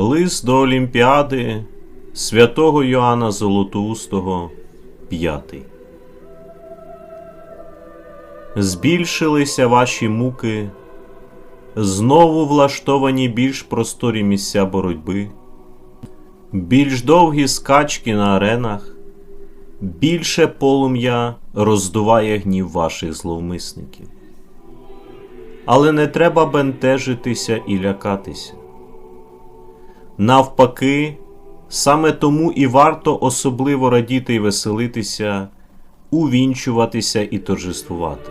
Лист до Олімпіади святого Йоанна Золотоустого, 5. Збільшилися ваші муки, знову влаштовані більш просторі місця боротьби, більш довгі скачки на аренах, більше полум'я роздуває гнів ваших зловмисників. Але не треба бентежитися і лякатися. Навпаки, саме тому і варто особливо радіти і веселитися, увінчуватися і торжествувати.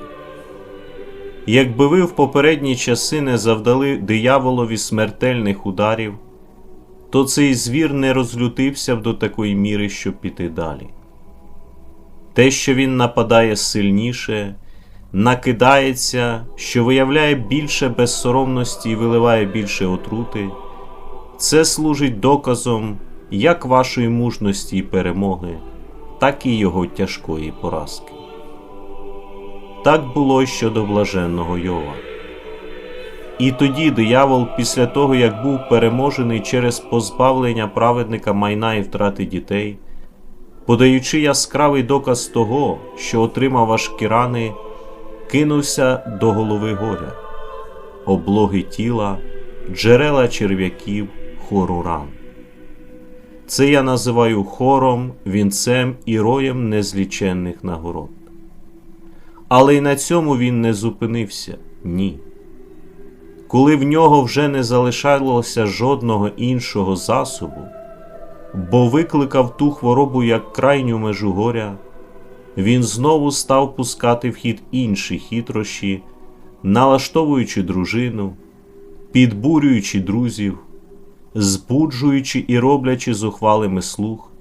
Якби ви в попередні часи не завдали дияволові смертельних ударів, то цей звір не розлютився б до такої міри, щоб піти далі. Те, що він нападає сильніше, накидається, що виявляє більше безсоромності і виливає більше отрути, це служить доказом як вашої мужності і перемоги, так і його тяжкої поразки. Так було щодо блаженного Йова. І тоді диявол, після того, як був переможений через позбавлення праведника майна і втрати дітей, подаючи яскравий доказ того, що отримав важкі рани, кинувся до голови горя, облоги тіла, джерела черв'яків, хору ран. Це я називаю хором, вінцем і роєм незліченних нагород. Але й на цьому він не зупинився ні. Коли в нього вже не залишалося жодного іншого засобу, бо викликав ту хворобу як крайню межу горя, він знову став пускати в хід інші хитрощі, налаштовуючи дружину, підбурюючи друзів, збуджуючи і роблячи зухвалими слух,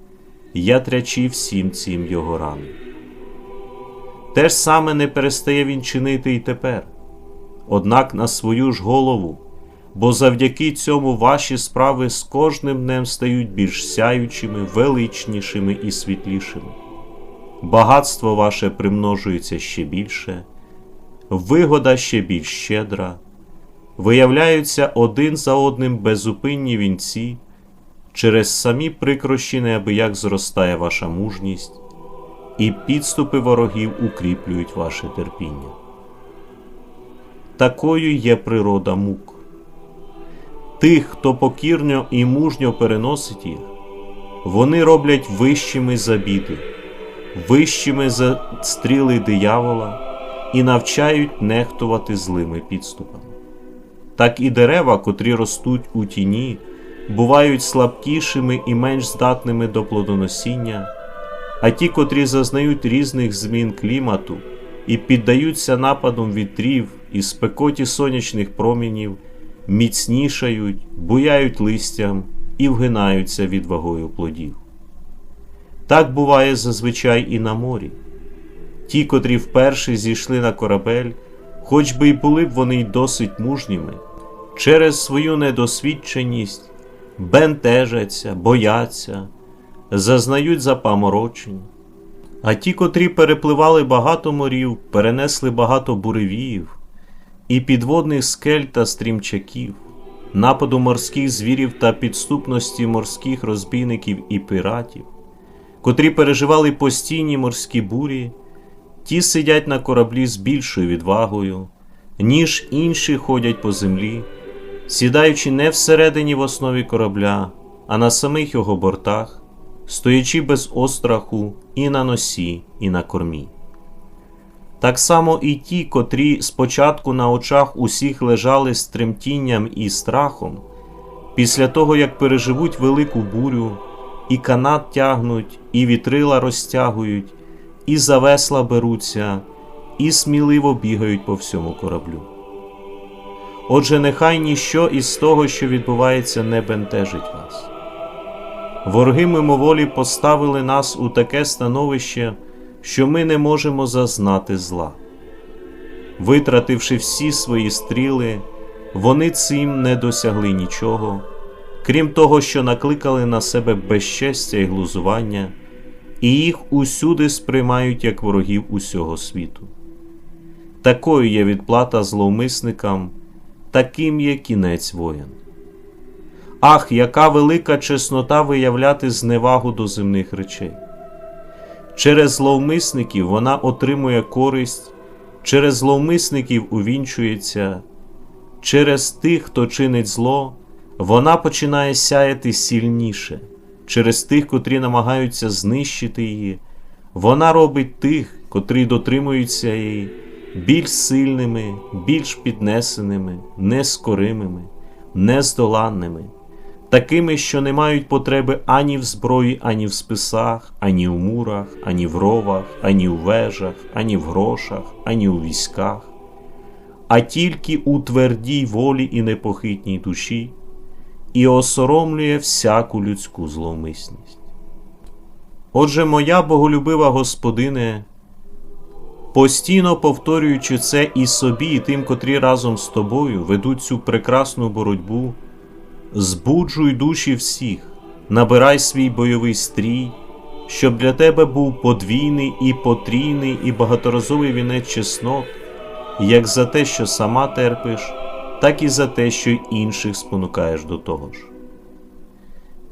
ятрячи всім цим його рани. Те ж саме не перестає він чинити і тепер, однак на свою ж голову, бо завдяки цьому ваші справи з кожним днем стають більш сяючими, величнішими і світлішими. Багатство ваше примножується ще більше, вигода ще більш щедра, виявляються один за одним безупинні вінці, через самі прикрощі неабияк зростає ваша мужність і підступи ворогів укріплюють ваше терпіння. Такою є природа мук. Тих, хто покірно і мужньо переносить їх, вони роблять вищими за біди, вищими за стріли диявола і навчають нехтувати злими підступами. Так і дерева, котрі ростуть у тіні, бувають слабкішими і менш здатними до плодоносіння а ті, котрі зазнають різних змін клімату і піддаються нападам вітрів і спекоті сонячних промінів, міцнішають, буяють листям і вгинаються від вагою плодів. Так буває зазвичай і на морі. Ті, котрі вперше зійшли на корабель, хоч би й були б вони й досить мужніми, через свою недосвідченість бентежаться, бояться зазнають запаморочень, а ті, котрі перепливали багато морів, перенесли багато буревіїв, і підводних скель та стрімчаків, нападу морських звірів та підступності морських розбійників і пиратів, котрі переживали постійні морські бурі, ті сидять на кораблі з більшою відвагою, ніж інші ходять по землі, сідаючи не всередині в основі корабля, а на самих його бортах стоячи без остраху і на носі, і на кормі. Так само і ті, котрі спочатку на очах усіх лежали з тремтінням і страхом, після того як переживуть велику бурю, і канат тягнуть, і вітрила розтягують, і за весла беруться, і сміливо бігають по всьому кораблю. Отже, нехай ніщо із того, що відбувається, не бентежить вас. Вороги мимоволі поставили нас у таке становище, що ми не можемо зазнати зла. Витративши всі свої стріли, вони цим не досягли нічого, крім того, що накликали на себе безчестя і глузування, і їх усюди сприймають як ворогів усього світу. Такою є відплата зловмисникам, таким є кінець воєн. Ах, яка велика чеснота виявляти зневагу до земних речей. Через зловмисників вона отримує користь, через зловмисників увінчується, через тих, хто чинить зло, вона починає сяяти сильніше, через тих, котрі намагаються знищити її, вона робить тих, котрі дотримуються її, більш сильними, більш піднесеними, нескоримими, нездоланними, такими, що не мають потреби ані в зброї, ані в списах, ані в мурах, ані в ровах, ані в вежах, ані в грошах, ані у військах, а тільки у твердій волі і непохитній душі, і осоромлює всяку людську зловмисність. Отже, моя боголюбива господине, постійно повторюючи це і собі, і тим, котрі разом з тобою ведуть цю прекрасну боротьбу, збуджуй душі всіх, набирай свій бойовий стрій, щоб для тебе був подвійний і потрійний і багаторазовий вінець чеснот, як за те, що сама терпиш, так і за те, що інших спонукаєш до того ж.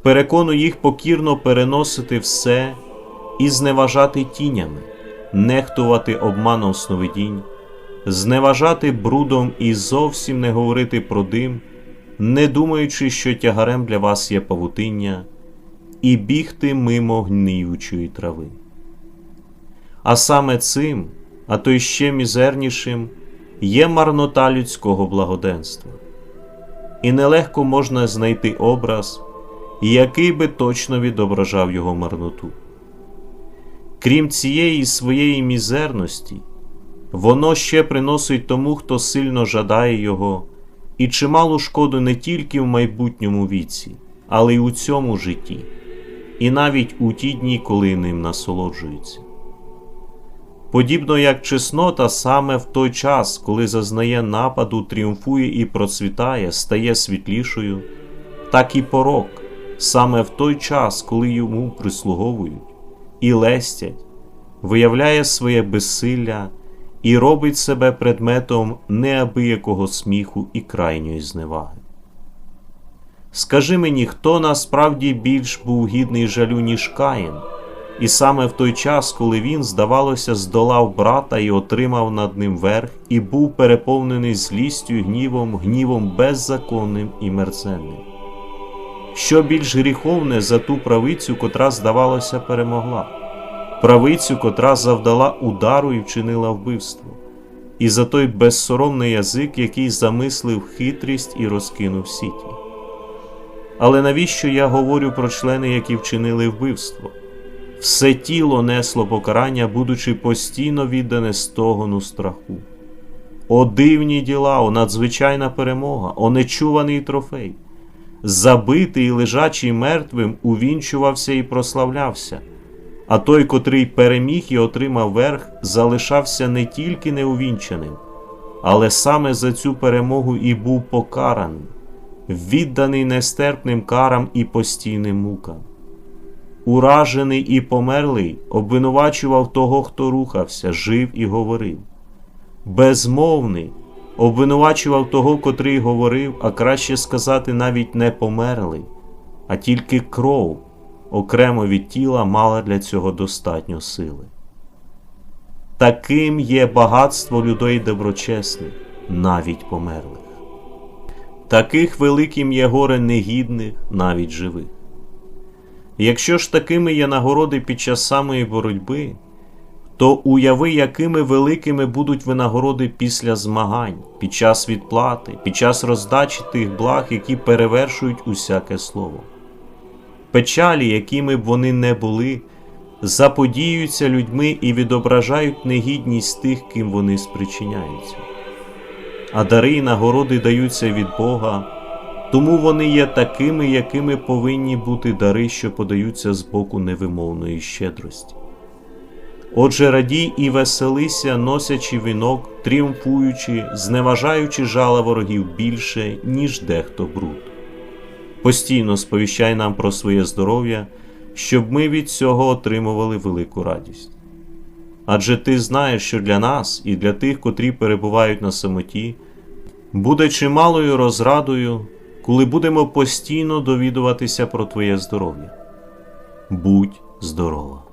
Переконуй їх покірно переносити все і зневажати тінями, нехтувати обманом сновидінь, зневажати брудом і зовсім не говорити про дим, не думаючи, що тягарем для вас є павутиння, і бігти мимо гниючої трави. А саме цим, а то й ще мізернішим, є марнота людського благоденства. І нелегко можна знайти образ, який би точно відображав його марноту. Крім цієї своєї мізерності, воно ще приносить тому, хто сильно жадає його, і чималу шкоду не тільки в майбутньому віці, але й у цьому житті, і навіть у ті дні, коли ним насолоджується. Подібно як чеснота саме в той час, коли зазнає нападу, тріумфує і процвітає, стає світлішою, так і порок саме в той час, коли йому прислуговують і лестять, виявляє своє безсилля і робить себе предметом неабиякого сміху і крайньої зневаги. Скажи мені, хто насправді більш був гідний жалю, ніж Каїн, і саме в той час, коли він, здавалося, здолав брата і отримав над ним верх, і був переповнений злістю і гнівом, гнівом беззаконним і мерзенним. Що більш гріховне за ту правицю, котра, здавалося, перемогла, правицю, котра завдала удару і вчинила вбивство, і за той безсоромний язик, який замислив хитрість і розкинув сіті. Але навіщо я говорю про члени, які вчинили вбивство? Все тіло несло покарання, будучи постійно віддане стогону страху. О дивні діла, о надзвичайна перемога, о нечуваний трофей. Забитий і лежачий мертвим увінчувався і прославлявся, а той, котрий переміг і отримав верх, залишався не тільки неувінченим, але саме за цю перемогу і був покараний, відданий нестерпним карам і постійним мукам. Уражений і померлий обвинувачував того, хто рухався, жив і говорив. Безмовний обвинувачував того, котрий говорив, а краще сказати, навіть не померлий, а тільки кров окремо від тіла мала для цього достатньо сили. Таким є багатство людей доброчесних, навіть померлих. Таких великим є горе негідних, навіть живих. Якщо ж такими є нагороди під час самої боротьби, то уяви, якими великими будуть винагороди після змагань, під час відплати, під час роздачі тих благ, які перевершують усяке слово. Печалі, якими б вони не були, заподіюються людьми і відображають негідність тих, ким вони спричиняються. А дари й нагороди даються від Бога, тому вони є такими, якими повинні бути дари, що подаються з боку невимовної щедрості. Отже, радій і веселися, носячи вінок, тріумфуючи, зневажаючи жала ворогів більше, ніж дехто бруд. Постійно сповіщай нам про своє здоров'я, щоб ми від цього отримували велику радість. Адже ти знаєш, що для нас і для тих, котрі перебувають на самоті, буде чималою розрадою, коли будемо постійно довідуватися про Твоє здоров'я. Будь здорова!